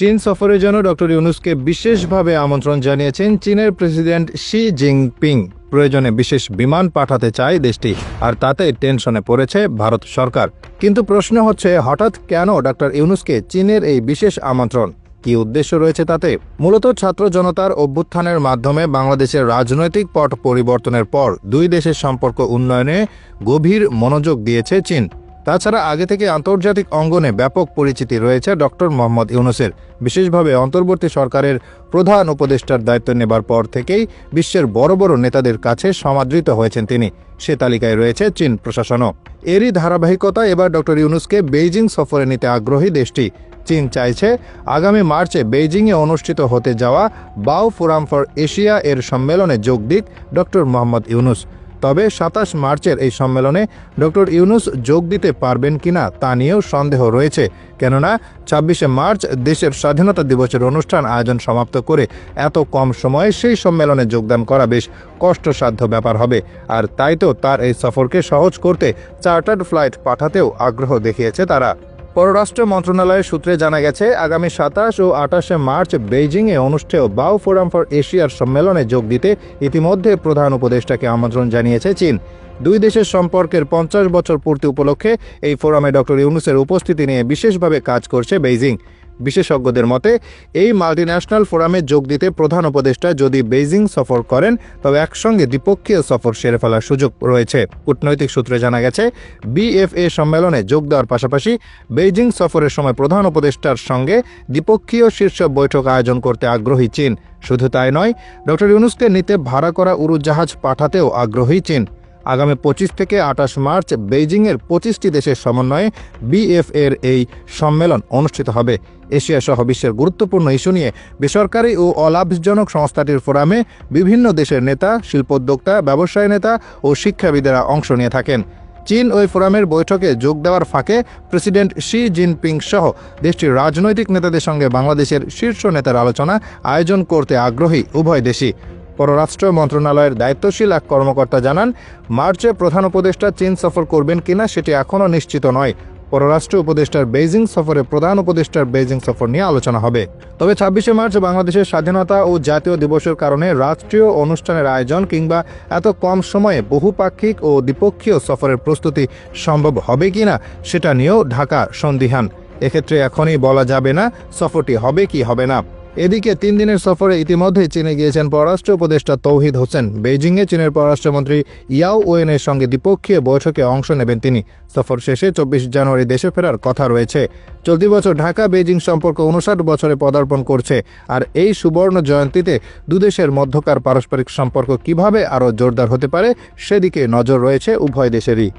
চীন সফরের জন্য ডক্টর ইউনুসকে বিশেষভাবে আমন্ত্রণ জানিয়েছেন চীনের প্রেসিডেন্ট শি জিনপিং। প্রয়োজনে বিশেষ বিমান পাঠাতে চায় দেশটি, আর তাতে টেনশনে পড়েছে ভারত সরকার। কিন্তু প্রশ্ন হচ্ছে, হঠাৎ কেন ডক্টর ইউনুসকে চীনের এই বিশেষ আমন্ত্রণ? কি উদ্দেশ্য রয়েছে তাতে? মূলত ছাত্র জনতার অভ্যুত্থানের মাধ্যমে বাংলাদেশের রাজনৈতিক পট পরিবর্তনের পর দুই দেশের সম্পর্ক উন্নয়নে গভীর মনোযোগ দিয়েছে চীন। তাছাড়া আগে থেকে আন্তর্জাতিক অঙ্গনে ব্যাপক পরিচিতি রয়েছে ডক্টর মোহাম্মদ ইউনুসের। বিশেষভাবে অন্তর্বর্তী সরকারের প্রধান উপদেষ্টার দায়িত্ব নেবার পর থেকেই বিশ্বের বড় বড় নেতাদের কাছে সমাদৃত হয়েছেন তিনি। সে তালিকায় রয়েছে চীন প্রশাসনও। এরই ধারাবাহিকতা এবার ডক্টর ইউনুসকে বেইজিং সফরে নিতে আগ্রহী দেশটি। চীন চাইছে আগামী মার্চে বেইজিংয়ে অনুষ্ঠিত হতে যাওয়া বাও ফোরাম ফর এশিয়া এর সম্মেলনে যোগ দিক ডক্টর মোহাম্মদ ইউনুস। তবে সাতাশ মার্চের এই সম্মেলনে ডক্টর ইউনুস যোগ দিতে পারবেন কিনা তা নিয়েও সন্দেহ রয়েছে। কেননা ছাব্বিশে মার্চ দেশের স্বাধীনতা দিবসের অনুষ্ঠান আয়োজন সমাপ্ত করে এত কম সময়ে সেই সম্মেলনে যোগদান করা বেশ কষ্টসাধ্য ব্যাপার হবে। আর তাই তো তার এই সফরকে সহজ করতে চার্টার্ড ফ্লাইট পাঠাতেও আগ্রহ দেখিয়েছে তারা। পররাষ্ট্র মন্ত্রণালয়ের সূত্রে জানা গেছে, আগামী সাতাশ ও আঠাশে মার্চ বেইজিংয়ে অনুষ্ঠেয় বাও ফোরাম ফর এশিয়ার সম্মেলনে যোগ দিতে ইতিমধ্যে প্রধান উপদেষ্টাকে আমন্ত্রণ জানিয়েছে চীন। দুই দেশের সম্পর্কের পঞ্চাশ বছর পূর্তি উপলক্ষে এই ফোরামে ডক্টর ইউনুসের উপস্থিতি নিয়ে বিশেষভাবে কাজ করছে বেইজিং। বিশেষজ্ঞদের মতে, এই মাল্টিন্যাশনাল ফোরামে যোগ দিতে প্রধান উপদেষ্টা যদি বেইজিং সফর করেন, তবে একসঙ্গে দ্বিপক্ষীয় সফর সেরে ফেলার সুযোগ রয়েছে। কূটনৈতিক সূত্রে জানা গেছে, বিএফএ সম্মেলনে যোগ দেওয়ার পাশাপাশি বেইজিং সফরের সময় প্রধান উপদেষ্টার সঙ্গে দ্বিপক্ষীয় শীর্ষ বৈঠক আয়োজন করতে আগ্রহী চীন। শুধু তাই নয়, ডক্টর ইউনুসকে নিতে ভাড়া করা উড়োজাহাজ পাঠাতেও আগ্রহী চীন। আগামী পঁচিশ থেকে আঠাশ মার্চ বেইজিংয়ের পঁচিশটি দেশের সমন্বয়ে বিএফ এর এই সম্মেলন অনুষ্ঠিত হবে। এশিয়া সহ বিশ্বের গুরুত্বপূর্ণ ইস্যু নিয়ে বেসরকারি ও অলাভজনক সংস্থাটির ফোরামে বিভিন্ন দেশের নেতা, শিল্পোদ্যোক্তা, ব্যবসায়ী নেতা ও শিক্ষাবিদেরা অংশ নিয়ে থাকেন। চীন ওই ফোরামের বৈঠকে যোগ দেওয়ার ফাঁকে প্রেসিডেন্ট শি জিনপিং সহ দেশটির রাজনৈতিক নেতাদের সঙ্গে বাংলাদেশের শীর্ষ নেতার আলোচনা আয়োজন করতে আগ্রহী উভয় দেশই। পররাষ্ট্র মন্ত্রণালয়ের দায়িত্বশীল এক কর্মকর্তা জানান, মার্চে প্রধান উপদেষ্টা চীন সফর করবেন কিনা সেটি এখনও নিশ্চিত নয়। পররাষ্ট্র উপদেষ্টার বেইজিং সফরে প্রধান উপদেষ্টার বেইজিং সফর নিয়ে আলোচনা হবে। তবে ছাব্বিশে মার্চ বাংলাদেশের স্বাধীনতা ও জাতীয় দিবসের কারণে রাষ্ট্রীয় অনুষ্ঠানের আয়োজন কিংবা এত কম সময়ে বহুপাক্ষিক ও দ্বিপক্ষীয় সফরের প্রস্তুতি সম্ভব হবে কিনা সেটা নিয়েও ঢাকা সন্দিহান। এক্ষেত্রে এখনই বলা যাবে না সফরটি হবে কি হবে না। এদিকে তিন দিনের সফরে ইতিমধ্যেই চীনে গিয়েছেন পররাষ্ট্র উপদেষ্টা তৌহিদ হোসেন। বেইজিংয়ে চীনের পররাষ্ট্রমন্ত্রী ইয়াও ওয়েনের সঙ্গে দ্বিপক্ষীয় বৈঠকে অংশ নেবেন তিনি। সফর শেষে চব্বিশ জানুয়ারি দেশে ফেরার কথা রয়েছে। চলতি বছর ঢাকা বেইজিং সম্পর্ক উনষাট বছরে পদার্পণ করছে। আর এই সুবর্ণ জয়ন্তীতে দুদেশের মধ্যকার পারস্পরিক সম্পর্ক কীভাবে আরও জোরদার হতে পারে, সেদিকে নজর রয়েছে উভয় দেশেরই।